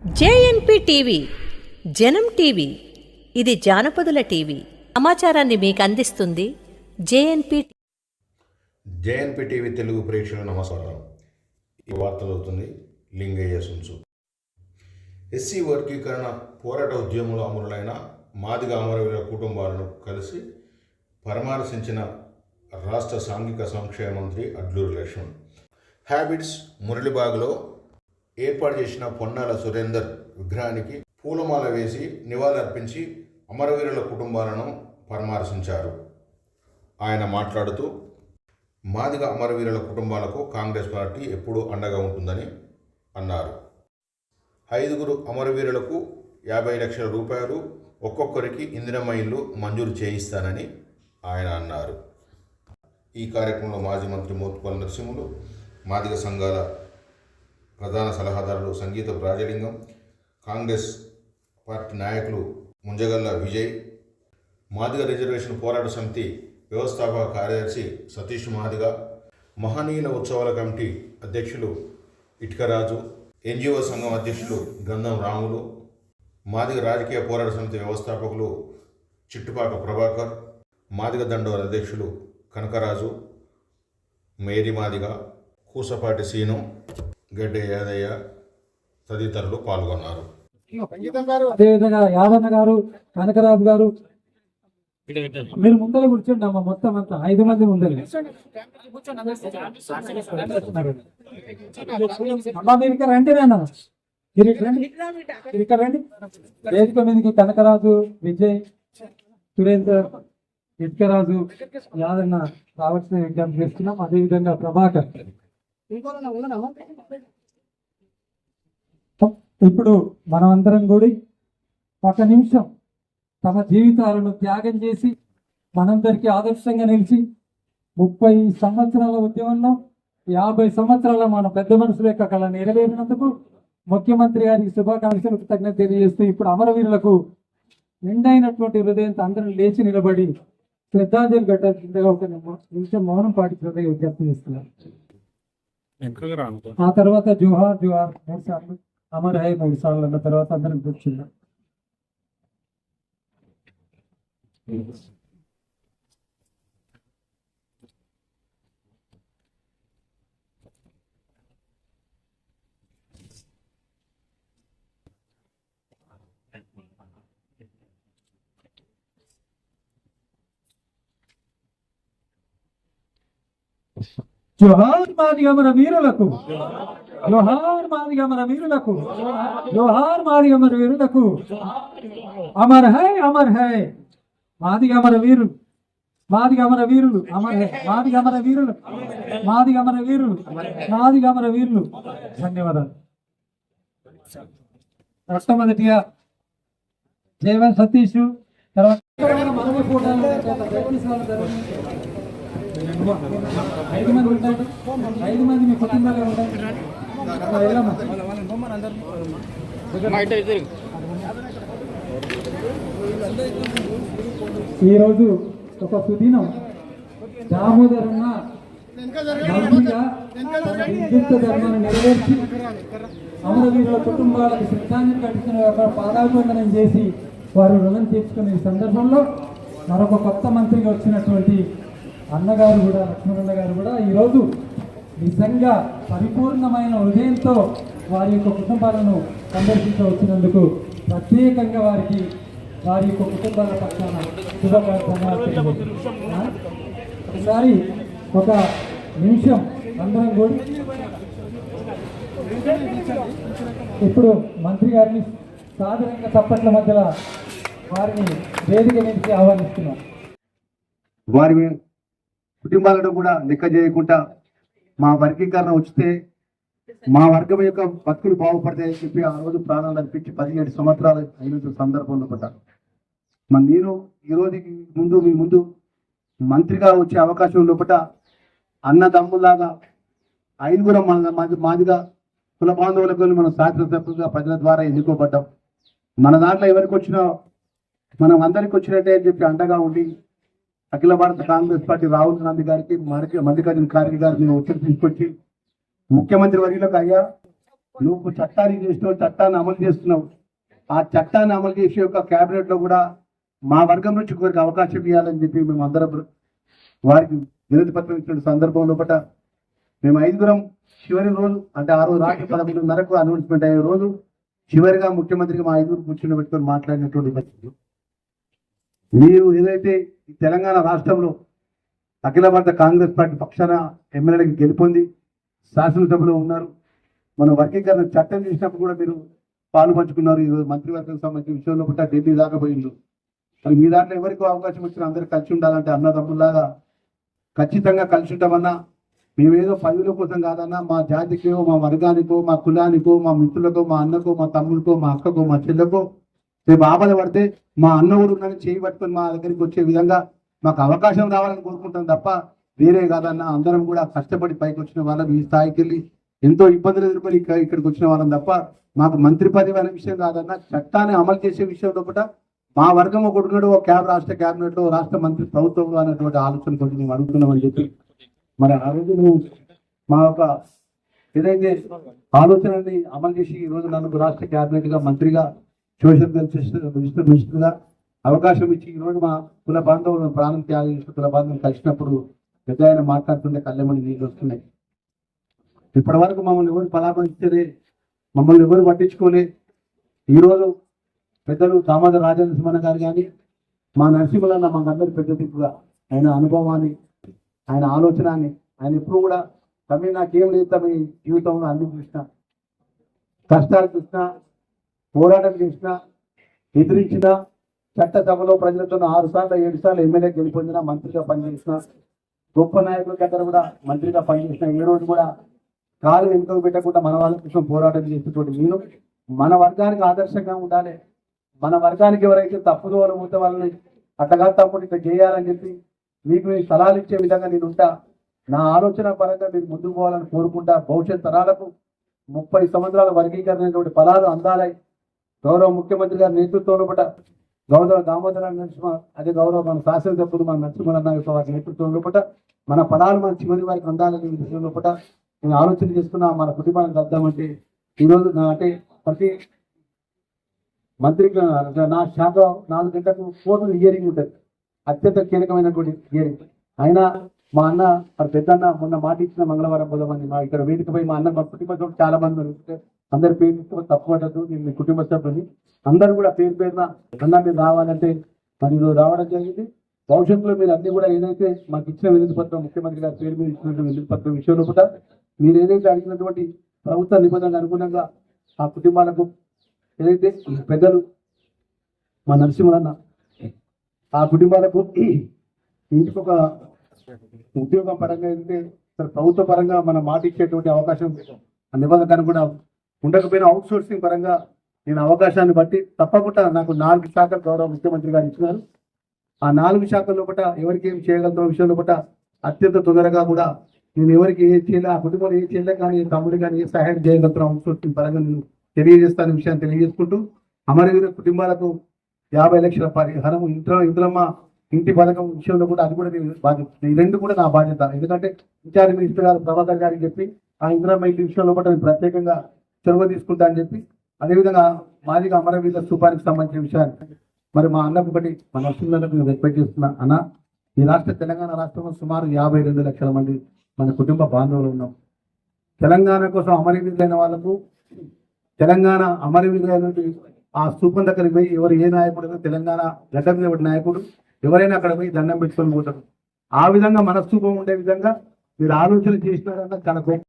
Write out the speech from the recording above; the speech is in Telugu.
జేఎన్పి టీవీ జనం టీవీ ఇది జానపదుల టీవీ. సమాచారాన్ని మీకు అందిస్తుంది జేఎన్పి జేఎన్పి టీవీ తెలుగు ప్రేక్షకుల నమస్కారం. ఈ వార్తలు అవుతుంది లింగయ్య సున్సు. ఎస్సీ వర్గీకరణ పోరాట ఉద్యమంలో అమరులైన మాదిగ అమరవీరుల కుటుంబాలను కలిసి పరామర్శించిన రాష్ట్ర సాంఘిక సంక్షేమ మంత్రి అడ్లూరు లక్ష్మణ్. హ్యాబిట్స్ మురళిబాగ్లో ఏర్పాటు చేసిన పొన్నాల సురేందర్ విగ్రహానికి పూలమాల వేసి నివాళులర్పించి అమరవీరుల కుటుంబాలను పరామర్శించారు. ఆయన మాట్లాడుతూ మాదిగ అమరవీరుల కుటుంబాలకు కాంగ్రెస్ పార్టీ ఎప్పుడూ అండగా ఉంటుందని అన్నారు. ఐదుగురు అమరవీరులకు యాభై లక్షల రూపాయలు ఒక్కొక్కరికి ఇందిరమ్మ ఇల్లు మంజూరు చేయిస్తానని ఆయన అన్నారు. ఈ కార్యక్రమంలో మాజీ మంత్రి మోత్పల్ నరసింహులు మాదిగ సంఘాల ప్రధాన సలహాదారులు సంగీత రాజలింగం కాంగ్రెస్ పార్టీ నాయకులు ముంజగల్ల విజయ్ మాదిగ రిజర్వేషన్ పోరాట సమితి వ్యవస్థాపక కార్యదర్శి సతీష్ మాదిగ మహనీయుల ఉత్సవాల కమిటీ అధ్యక్షులు ఇటుకరాజు ఎన్జిఓ సంఘం అధ్యక్షులు గంధం రాములు మాదిగ రాజకీయ పోరాట సమితి వ్యవస్థాపకులు చిట్టుపాక ప్రభాకర్ మాదిగ దండోర అధ్యక్షులు కనకరాజు మేరీ మాదిగ కూసపాటి సీను గడ్డి యాదయ్య తదితరులు పాల్గొన్నారు. అదేవిధంగా యాదన్న గారు కనకరాజు గారు మీరు ముందర కూర్చోండి అమ్మ మొత్తం అంతా ఐదు మంది ముందర. అమ్మా మీరు ఇక్కడ రండి నాన్న. మీరు ఇక్కడ రండి. ఇక్కడ రండి. వేదిక మీదకి కనకరాజు విజయ్ సురేందర్ ఇటుకరాజు యాదన్న రావాల్సిన విజ్ఞప్తి చేస్తున్నాం. అదేవిధంగా ప్రభాకర్. ఇప్పుడు మనమందరం కూడా ఒక నిమిషం తమ జీవితాలను త్యాగం చేసి మనందరికీ ఆదర్శంగా నిలిచి ముప్పై సంవత్సరాల ఉద్యమంలో యాభై సంవత్సరాల మన పెద్ద మనుషుల యొక్క కళ నెరవేరినందుకు ముఖ్యమంత్రి గారికి శుభాకాంక్షలు కృతజ్ఞత తెలియజేస్తూ ఇప్పుడు అమరవీరులకు నిండైనటువంటి హృదయంతో అందరం లేచి నిలబడి శ్రద్ధాంజలి ఘట్టాల్సిందిగా ఒక నిమిషం మౌనం పాటించడానికి విజ్ఞప్తి చేస్తున్నారు. ఆ తర్వాత జోహార్ జోహార్ మూడు సార్లు అమర్ హై మూడు సార్లు అన్న తర్వాత అందరం కూర్చున్నాం. జోహార్ మాదిగా మన వీరులకు. జోహార్ మాదిగా మన వీరులకు. జోహార్ మాదిగా మన వీరులకు. అమర్ హై అమర్ హై. మాదిగా మన వీరులు. మాదిగా మన వీరులు. అమర్ హై. మాదిగా మన వీరులు. మాదిగా మన వీరులు. మాదిగా మన వీరులు. ధన్యవాదాలు. మొట్టమొదటిగా జయవన్ సతీష్ తర్వాత మనము కూడా ఐదు మంది ఉంటారు ఐదు మంది మీ కుటుంబాలే ఉంటారు ఈరోజు ఒక సుదినం. దామోదరన్న మంత్రిగా విద్యుత్ ధర్మాన్ని నెరవేర్చి అమరవీరుల కుటుంబాలకు శ్రద్ధాంజలి కట్టిన ఒక పాదాభివందనం చేసి వారు రుణం తీర్చుకునే సందర్భంలో మరొక కొత్త మంత్రిగా వచ్చినటువంటి అన్నగారు కూడా లక్ష్మణన్న గారు కూడా ఈరోజు నిజంగా పరిపూర్ణమైన హృదయంతో వారి యొక్క కుటుంబాలను సందర్శించవచ్చినందుకు ప్రత్యేకంగా వారికి వారి యొక్క కుటుంబాల పక్షాన ఒకసారి ఒక నిమిషం అందరం కూడా ఇప్పుడు మంత్రి గారిని సాధారణంగా చప్పట్ల మధ్యలో వారిని వేదిక నుంచి ఆహ్వానిస్తున్నాం. వారి కుటుంబాలను కూడా లెక్క చేయకుండా మా వర్గీకరణ వచ్చితే మా వర్గం యొక్క బతుకులు బాగుపడతాయని చెప్పి ఆ రోజు ప్రాణాలు అనిపించి పదిహేడు సంవత్సరాలు అయిన సందర్భంలో పడ్డాను మరి నేను ఈ రోజుకి ముందు మీ ముందు మంత్రిగా వచ్చే అవకాశం లోపల అన్నదమ్ములాగా ఐదుగురం మన మాదిగా కుల బాంధవులకు మనం శాసనసభ్యులుగా ప్రజల ద్వారా ఎన్నుకోబడ్డాం. మన దాంట్లో ఎవరికి వచ్చినా మనం అందరికి వచ్చినట్టే అని చెప్పి అండగా ఉండి అఖిల భారత కాంగ్రెస్ పార్టీ రాహుల్ గాంధీ గారికి మల్లికార్జున ఖార్గే గారు మేము ఒత్తిడి తీసుకొచ్చి ముఖ్యమంత్రి వర్గంలోకి అయ్యా నువ్వు చట్టాన్ని చేసినావు చట్టాన్ని అమలు చేస్తున్నావు. ఆ చట్టాన్ని అమలు చేసే యొక్క క్యాబినెట్లో కూడా మా వర్గం నుంచి ఒకరికి అవకాశం ఇవ్వాలని చెప్పి మేము అందరం వారికి వినతి పత్రం ఇచ్చిన సందర్భం లోపల మేము ఐదుగురం చివరి రోజు అంటే ఆ రోజు రాత్రి పదకొండున్నరకు అనౌన్స్మెంట్ అయ్యే రోజు చివరిగా ముఖ్యమంత్రికి మా ఐదుగురు కూర్చుని పెట్టుకొని మాట్లాడినటువంటి పరిస్థితులు మీరు ఏదైతే ఈ తెలంగాణ రాష్ట్రంలో అఖిల భారత కాంగ్రెస్ పార్టీ పక్షాన ఎమ్మెల్యేలకు గెలుపొంది శాసనసభలో ఉన్నారు మనం వర్గీకరణ చట్టం చేసినప్పుడు కూడా మీరు పాలు పంచుకున్నారు ఈరోజు మంత్రివర్గం సంబంధించిన విషయంలో కూడా ఢిల్లీ దాకా పోయిండు మరి మీ దాంట్లో ఎవరికి అవకాశం వచ్చినా అందరూ కలిసి ఉండాలంటే అన్నదమ్ముల్లాగా ఖచ్చితంగా కలిసి ఉంటామన్నా మేమేదో పదవుల కోసం కాదన్నా మా జాతికో మా వర్గానికో మా కులానికో మా మిత్రులకో మా అన్నకో మా తమ్ముడికో మా అక్కకో మా చెల్లెకో రేపు ఆపద పడితే మా అన్న కూడా ఉన్నాడని చేయి పట్టుకొని మా దగ్గరికి వచ్చే విధంగా మాకు అవకాశం రావాలని కోరుకుంటాం తప్ప వేరే కాదన్న అందరం కూడా కష్టపడి పైకి వచ్చిన వాళ్ళం ఈ స్థాయికి వెళ్ళి ఎంతో ఇబ్బందులు ఎదుర్కొని ఇక్కడికి వచ్చిన వాళ్ళం తప్ప మాకు మంత్రి పదవి అనే విషయం కాదన్న చట్టాన్ని అమలు చేసే విషయంలో కూడా మా వర్గం ఒకటి ఉన్నాడు ఒక క్యాబ్ రాష్ట్ర క్యాబినెట్లో రాష్ట్ర మంత్రి ప్రభుత్వంలో అనేటువంటి ఆలోచన కొంచెం మేము అడుగుతున్నామని చెప్పి మరి ఆ రోజు నువ్వు మా యొక్క ఏదైతే ఆలోచనని అమలు చేసి ఈ రోజు నన్ను రాష్ట్ర క్యాబినెట్గా మంత్రిగా సోషల్ వెల్ఫేర్ అవకాశం ఇచ్చి ఈ రోజు మా కుల బాంధవులు ప్రాణం త్యాగం చేసిన కుల బాంధవులు కలిసినప్పుడు పెద్ద ఆయన మాట్లాడుతుంటే కళ్ళెమని నీళ్ళు వస్తున్నాయి. ఇప్పటి వరకు మమ్మల్ని ఎవరు పరామర్శించలే మమ్మల్ని ఎవరు పట్టించుకోలే. ఈరోజు పెద్దలు దామోదర రాజనరసింహన గారు కానీ మా నరసింహలన్న మాకందరి పెద్ద దిక్కుగా ఆయన అనుభవాన్ని ఆయన ఆలోచనని ఆయన ఎప్పుడు కూడా తమిళ నాకేం లేదు తమ జీవితంలో అన్ని చూసిన. కష్టాలు చూసినా పోరాటం చేసిన ఎదిరించిన చట్టసభలో ప్రజలతో ఆరు సార్లు ఏడు సార్లు ఎమ్మెల్యే గెలిపొందిన మంత్రిగా పనిచేసిన గొప్ప నాయకుల దగ్గర కూడా మంత్రిగా పనిచేసిన ఏ రోజు కూడా కాలు వెనుకకు పెట్టకుండా మన వాళ్ళ కోసం పోరాటం చేసేటువంటి మీరు మన వర్గానికి ఆదర్శంగా ఉండాలి. మన వర్గానికి ఎవరైతే తప్పుదోవలు పోతే వాళ్ళని అట్టగా తప్పుడు ఇట్లా చేయాలని చెప్పి మీకు నేను సలహాలు ఇచ్చే విధంగా నేను ఉంటా. నా ఆలోచన పరంగా మీరు ముందుకు పోవాలని కోరుకుంటా. భవిష్యత్ తరాలకు ముప్పై సంవత్సరాల వర్గీకరణ పదాలు అందాలి అందాలై. గౌరవ ముఖ్యమంత్రి గారి నేతృత్వంలో కూడా గౌరవ దామోదర నరసింహ అదే గౌరవ మన శాసనసభ్యులు మన నరసింహ నాయకు వారి నేతృత్వంలో పట మన పదాలు మన చివరి వారికి అందాలని విషయంలో పట నేను ఆలోచన చేసుకున్నా మన కుటుంబానికి వద్దామంటే ఈరోజు నా అంటే ప్రతి మంత్రికి నా శాఖ నాలుగు గంటలకు ఫోన్ హియరింగ్ ఉంటుంది. అత్యంత కీలకమైనటువంటి హియరింగ్ అయినా మా అన్న మన పెద్దన్న మొన్న మాట ఇచ్చిన మంగళవారం పోదామని మా ఇక్కడ వేదికపై మా అన్న మా కుటుంబ చాలా మంది ఉంటారు అందరి పేరు తప్పబడదు నేను మీ కుటుంబ సభ్యుని అందరూ కూడా పేరు పేరున అన్నా మీరు రావాలంటే మరి రావడం జరిగింది. భవిష్యత్తులో మీరు అన్ని కూడా ఏదైతే మాకు ఇచ్చిన వినతి పత్రం ముఖ్యమంత్రి గారి పేరు మీద ఇచ్చినటువంటి వినతి పత్రం విషయంలో కూడా మీరు ఏదైతే అడిగినటువంటి ప్రభుత్వ నిబంధనకు అనుగుణంగా ఆ కుటుంబాలకు ఏదైతే పెద్దలు మా నరసింహన్న ఆ కుటుంబాలకు ఇంటికి ఒక ఉద్యోగం పరంగా అయితే ప్రభుత్వ పరంగా మనం మాట ఇచ్చేటువంటి అవకాశం ఆ నిబంధన కూడా ఉండకపోయినా అవుట్ సోర్సింగ్ పరంగా నేను అవకాశాన్ని బట్టి తప్పకుండా నాకు నాలుగు శాఖలు గౌరవ ముఖ్యమంత్రి గారు ఇచ్చినారు. ఆ నాలుగు శాఖల లోపల ఎవరికి ఏం చేయగలుగుతున్న విషయం లోపల అత్యంత తొందరగా కూడా నేను ఎవరికి ఏ చేయలే ఆ కుటుంబంలో ఏ చేయలే కానీ ఏ తమ్ముడు కానీ ఏ సహాయం చేయగలుగుతున్నా అవుట్ సోర్సింగ్ పరంగా నేను తెలియజేస్తాను విషయాన్ని తెలియజేసుకుంటూ అమరవీర కుటుంబాలకు యాభై లక్షల పరిహారం ఇంట్లో ఇంద్రమ్మ ఇంటి పథకం విషయంలో కూడా అది కూడా నేను బాధ్యత ఈ రెండు కూడా నా బాధ్యత. ఎందుకంటే ఇన్ఛార్జ్ మినిస్టర్ గారు ప్రభాకర్ గారికి చెప్పి ఆ ఇంద్రమ్మ ఇంటి విషయంలో కూడా నేను ప్రత్యేకంగా చొరవ తీసుకుంటా అని చెప్పి అదేవిధంగా మాదిగా అమరవీర స్థూపానికి సంబంధించిన విషయాన్ని. మరి మా అన్నకు ఒకటి మన నరసింహకు నేను రెస్పెక్ట్ చేస్తున్నా. అన్న ఈ రాష్ట్ర తెలంగాణ రాష్ట్రంలో సుమారు యాభై రెండు లక్షల మంది మన కుటుంబ బాంధవులు ఉన్నాం. తెలంగాణ కోసం అమరవీరులైన వాళ్ళకు తెలంగాణ అమరవీరులైనటువంటి ఆ స్థూపం దగ్గరికి పోయి ఎవరు ఏ నాయకుడు తెలంగాణ గడ్డ మీద నాయకుడు ఎవరైనా అక్కడ పోయి దండం పెట్టుకొని పోతారు. ఆ విధంగా మన స్థూపం ఉండే విధంగా మీరు ఆలోచన చేసినారన్న చాలా గొప్ప